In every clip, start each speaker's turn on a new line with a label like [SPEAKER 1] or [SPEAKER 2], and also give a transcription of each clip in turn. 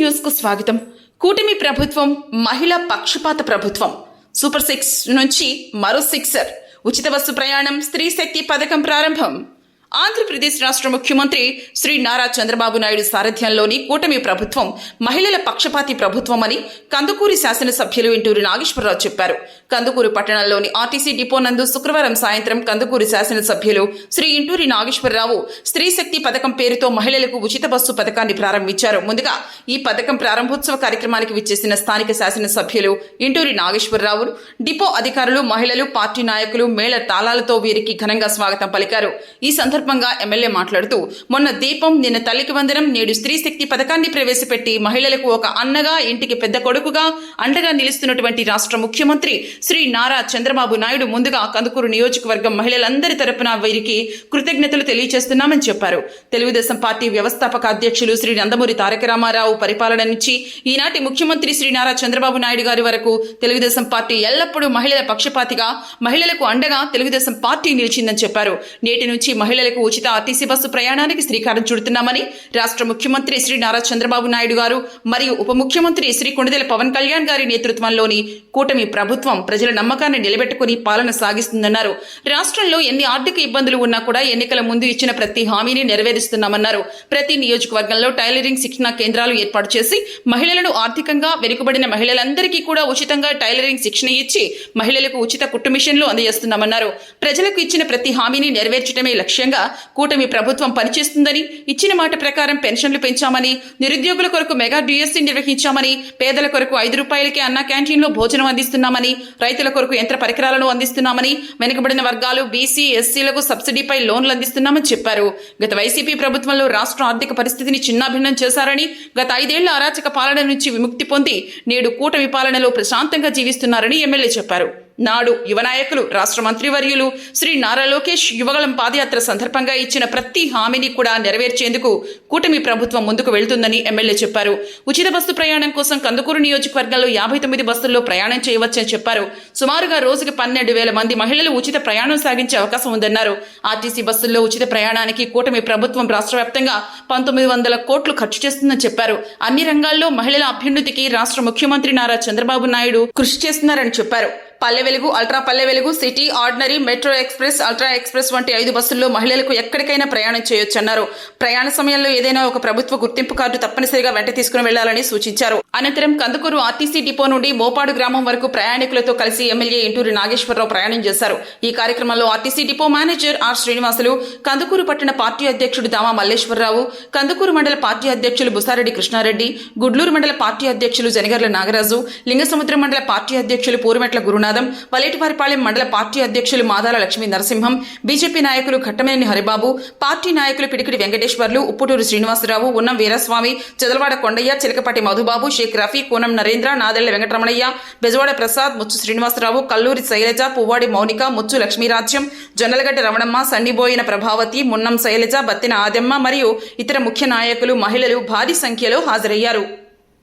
[SPEAKER 1] న్యూస్కు స్వాగతం. కూటమి ప్రభుత్వం మహిళా పక్షపాత ప్రభుత్వం. సూపర్ సిక్స్ నుంచి మరో సిక్సర్. ఉచిత బస్సు ప్రయాణం స్త్రీ శక్తి పథకం ప్రారంభం. ఆంధ్రప్రదేశ్ రాష్ట్ర ముఖ్యమంత్రి శ్రీ నారా చంద్రబాబు నాయుడు సారథ్యంలోని కూటమి ప్రభుత్వం మహిళల పక్షపాతి ప్రభుత్వం అని కందుకూరి శాసనసభ్యులు ఇంటూరి నాగేశ్వరరావు చెప్పారు. కందుకూరు పట్టణంలోని ఆర్టీసీ డిపో నందు శుక్రవారం సాయంత్రం కందుకూరి శాసనసభ్యులు శ్రీ ఇంటూరి నాగేశ్వరరావు స్త్రీ శక్తి పథకం పేరుతో మహిళలకు ఉచిత బస్సు పథకాన్ని ప్రారంభించారు. ముందుగా ఈ పథకం ప్రారంభోత్సవ కార్యక్రమానికి విచ్చేసిన స్థానిక శాసనసభ్యులు ఇంటూరి నాగేశ్వరరావు డిపో అధికారులు మహిళలు పార్టీ నాయకులు మేళ తాళాలతో వీరికి ఘనంగా స్వాగతం పలికారు. ఈ సందర్భంగా ఎమ్మెల్యే మాట్లాడుతూ మొన్న దీపం నిన్న తల్లికి వందనం నేడు స్త్రీ శక్తి పథకాన్ని ప్రవేశపెట్టి మహిళలకు ఒక అన్నగా ఇంటికి పెద్ద కొడుకుగా అండగా నిలుస్తున్నటువంటి రాష్ట్ర ముఖ్యమంత్రి శ్రీ నారా చంద్రబాబు నాయుడు ముందుగా కందుకూరు నియోజకవర్గం మహిళలందరి తరపున వీరికి కృతజ్ఞతలు తెలియజేస్తున్నామని చెప్పారు. తెలుగుదేశం పార్టీ వ్యవస్థాపక అధ్యక్షులు శ్రీ నందమూరి తారక రామారావు పరిపాలన నుంచి ఈనాటి ముఖ్యమంత్రి శ్రీ నారా చంద్రబాబు నాయుడు గారి వరకు తెలుగుదేశం పార్టీ ఎల్లప్పుడూ మహిళల పక్షపాతిగా మహిళలకు అండగా తెలుగుదేశం పార్టీ నిలిచిందని చెప్పారు. నేటి నుంచి మహిళలకు ఉచిత ఆర్టీసీ బస్సు ప్రయాణానికి శ్రీకారం చుడుతున్నామని రాష్ట్ర ముఖ్యమంత్రి శ్రీ నారా చంద్రబాబు నాయుడు గారు మరియు ఉప ముఖ్యమంత్రి శ్రీ కొణిదెల పవన్ కళ్యాణ్ గారి నేతృత్వంలోని కూటమి ప్రభుత్వం ప్రజల నమ్మకాన్ని నిలబెట్టుకుని పాలన సాగిస్తుందన్నారు. రాష్ట్రంలో ఎన్ని ఆర్థిక ఇబ్బందులు ఉన్నా కూడా ఎన్నికల ముందు ఇచ్చిన ప్రతి హామీని నెరవేరుస్తున్నామన్నారు. ప్రతి నియోజకవర్గంలో టైలరింగ్ శిక్షణ కేంద్రాలు ఏర్పాటు చేసి మహిళలను ఆర్థికంగా వెనుకబడిన మహిళలందరికీ కూడా ఉచితంగా టైలరింగ్ శిక్షణ ఇచ్చి మహిళలకు ఉచిత కుట్టు మిషన్లు అందజేస్తున్నామన్నారు. ప్రజలకు ఇచ్చిన ప్రతి హామీని నెరవేర్చడమే లక్ష్యంగా కూటమి ప్రభుత్వం పనిచేస్తుందని ఇచ్చిన మాట ప్రకారం పెన్షన్లు పెంచామని నిరుద్యోగుల కొరకు మెగా డిఎస్సీ నిర్వహించామని పేదల కొరకు ఐదు రూపాయలకే అన్న క్యాంటీన్లో భోజనం అందిస్తున్నామని రైతుల కొరకు యంత్ర పరికరాలను అందిస్తున్నామని వెనుకబడిన వర్గాలు బీసీ ఎస్సీలకు సబ్సిడీపై లోన్లు అందిస్తున్నామని చెప్పారు. గత వైసీపీ ప్రభుత్వంలో రాష్ట్ర ఆర్థిక పరిస్థితిని చిన్నాభిన్నం చేశారని గత ఐదేళ్ళ అరాచక పాలన నుంచి విముక్తి పొంది నేడు కూటమి పాలనలో ప్రశాంతంగా జీవిస్తున్నారని ఎమ్మెల్యే చెప్పారు. నాడు యువ నాయకులు రాష్ట్ర మంత్రివర్యులు శ్రీ నారా లోకేష్ యువగళం పాదయాత్ర సందర్భంగా ఇచ్చిన ప్రతి హామీని కూడా నెరవేర్చేందుకు కూటమి ప్రభుత్వం ముందుకు వెళ్తుందని ఎమ్మెల్యే చెప్పారు. ఉచిత బస్సు ప్రయాణం కోసం కందుకూరు నియోజకవర్గంలో యాభై తొమ్మిది బస్సుల్లో ప్రయాణం చేయవచ్చని చెప్పారు. సుమారుగా రోజుకి పన్నెండు వేల మంది మహిళలు ఉచిత ప్రయాణం సాగించే అవకాశం ఉందన్నారు. ఆర్టీసీ బస్సుల్లో ఉచిత ప్రయాణానికి కూటమి ప్రభుత్వం రాష్ట్ర వ్యాప్తంగా పంతొమ్మిది వందల కోట్లు ఖర్చు చేస్తుందని చెప్పారు. అన్ని రంగాల్లో మహిళల అభ్యున్నతికి రాష్ట్ర ముఖ్యమంత్రి నారా చంద్రబాబు నాయుడు కృషి చేస్తున్నారని చెప్పారు. పల్లె Velugu ultra Palle Velugu city ordinary metro express ultra express వంటి ఐదు బస్సుల్లో మహిళలకు ఎక్కడికైనా ప్రయాణం చేయొచ్చన్నారు. ప్రయాణ సమయంలో ఏదైనా ఒక ప్రభుత్వ గుర్తింపు కార్డు తప్పనిసరిగా వెంట తీసుకుని వెళ్ళాలని సూచించారు. అనంతరం కందుకూరు ఆర్టీసీ డిపో నుండి మోపాడు గ్రామం వరకు ప్రయాణికులతో కలిసి ఎమ్మెల్యే ఇంటూరి నాగేశ్వరరావు ప్రయాణం చేశారు. ఈ కార్యక్రమంలో RTC depot manager R Srinivasulu Kandukur పట్టణ పార్టీ అధ్యక్షుడు దామా మల్లేశ్వరరావు కందుకూరు మండల పార్టీ అధ్యక్షులు బుసారెడ్డి కృష్ణారెడ్డి గుడ్లూరు మండల పార్టీ అధ్యక్షులు జనగర్ల నాగరాజు లింగసముద్రం మండల పార్టీ అధ్యక్షులు పూర్మెట్ల గురునాథ్ వలేటివారిపాలెం మండల పార్టీ అధ్యక్షులు మాదాల లక్ష్మీ నరసింహం బీజేపీ నాయకులు ఘట్టమనేని హరిబాబు పార్టీ నాయకులు పిడికిడి వెంకటేశ్వర్లు ఉప్పుటూరు శ్రీనివాసరావు ఉన్నం వీరస్వామి చదలవాడ కొండయ్య చిలకపాటి మధుబాబు షేక్ రఫీ కూనం నరేంద్ర నాదెళ్ళ వెంకటరమణయ్య బెజవాడ ప్రసాద్ ముచ్చు శ్రీనివాసరావు కల్లూరి శైలజ పువ్వాడి మౌనిక ముచ్చు లక్ష్మీరాజ్యం జొన్నలగడ్డ రమణమ్మ సన్నిబోయిన ప్రభావతి మున్నం శైలజ బత్తిన ఆదెమ్మ మరియు ఇతర ముఖ్య నాయకులు మహిళలు భారీ సంఖ్యలో హాజరయ్యారు.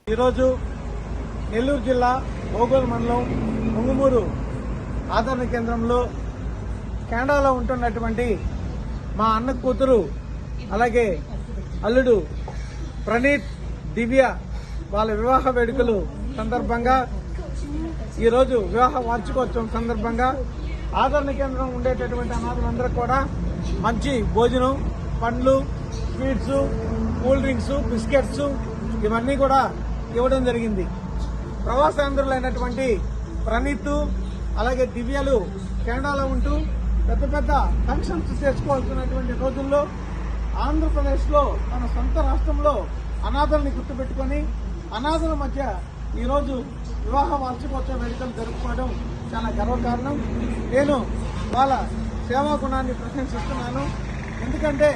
[SPEAKER 2] ఈరోజు నెల్లూరు జిల్లా ఓగోలు మండలం ముంగుమూరు ఆదరణ కేంద్రంలో కెనడాలో ఉంటున్నటువంటి మా అన్న కూతురు అలాగే అల్లుడు ప్రణీత్ దివ్య వాళ్ళ వివాహ వేడుకలు సందర్భంగా ఈరోజు వివాహ వార్షికోత్సవం సందర్భంగా ఆదరణ కేంద్రం ఉండేటటువంటి అనాథులందరూ కూడా మంచి భోజనం పండ్లు స్వీట్స్ కూల్ డ్రింక్స్ బిస్కెట్స్ ఇవన్నీ కూడా ఇవ్వడం జరిగింది. ప్రవాసాంధ్రులైనటువంటి ప్రణీత్ అలాగే దివ్యలు కెనడాలో ఉంటూ పెద్ద పెద్ద ఫంక్షన్స్ చేసుకోవాల్సినటువంటి రోజుల్లో ఆంధ్రప్రదేశ్లో తన సొంత రాష్ట్రంలో అనాథల్ని గుర్తుపెట్టుకొని అనాథల మధ్య ఈరోజు వివాహ వార్షికోత్సవ వేడుకలు జరుపుకోవడం చాలా గర్వకారణం. నేను వాళ్ళ సేవా గుణాన్ని ప్రశంసిస్తున్నాను. ఎందుకంటే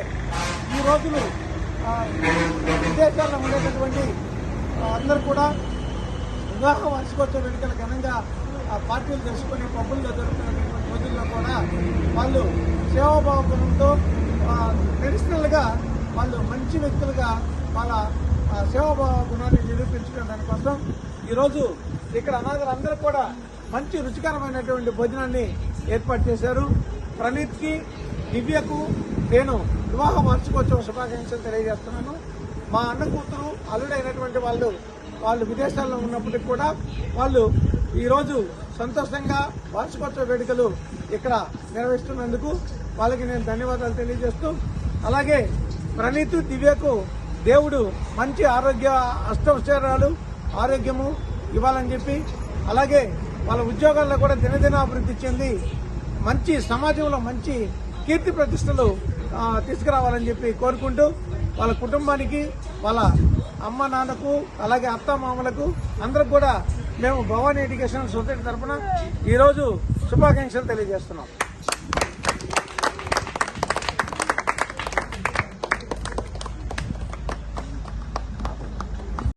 [SPEAKER 2] ఈ రోజులు విదేశాల్లో ఉండేటటువంటి అందరూ కూడా వివాహ వార్షికోత్సవ వేడుకలు ఘనంగా ఆ పార్టీలు తెలుసుకుని పబ్బుల్లో జరుగుతున్నటువంటి రోజుల్లో కూడా వాళ్ళు సేవాభావ గుణంతో ట్రెడిషనల్గా వాళ్ళు మంచి వ్యక్తులుగా వాళ్ళ సేవాభావ గుణాన్ని నిరూపించుకునే దానికోసం ఈరోజు ఇక్కడ అనాథలందరూ కూడా మంచి రుచికరమైనటువంటి భోజనాన్ని ఏర్పాటు చేశారు. ప్రణీత్కి దివ్యకు నేను వివాహ వార్షికోత్సవ శుభాకాంక్షలు తెలియజేస్తున్నాను. మా అన్న కూతురు అల్లుడైనటువంటి వాళ్ళు వాళ్ళు విదేశాల్లో ఉన్నప్పటికి కూడా వాళ్ళు ఈరోజు సంతోషంగా వార్షికోత్సవ వేడుకలు ఇక్కడ నిర్వహిస్తున్నందుకు వాళ్ళకి నేను ధన్యవాదాలు తెలియజేస్తూ అలాగే ప్రణీత్ దివ్యకు దేవుడు మంచి ఆరోగ్య అష్టోపచారాలు ఆరోగ్యము ఇవ్వాలని చెప్పి అలాగే వాళ్ళ ఉద్యోగాల్లో కూడా దినదిన అభివృద్ధి చెంది మంచి సమాజంలో మంచి కీర్తి ప్రతిష్టలు తీసుకురావాలని చెప్పి కోరుకుంటూ వాళ్ళ కుటుంబానికి వాళ్ళ అమ్మ నాన్నకు అలాగే అత్త మామలకు అందరికి కూడా మేము భవానీ ఎడ్యుకేషన్ సొసైటీ తరఫున ఈరోజు శుభాకాంక్షలు తెలియజేస్తున్నాం.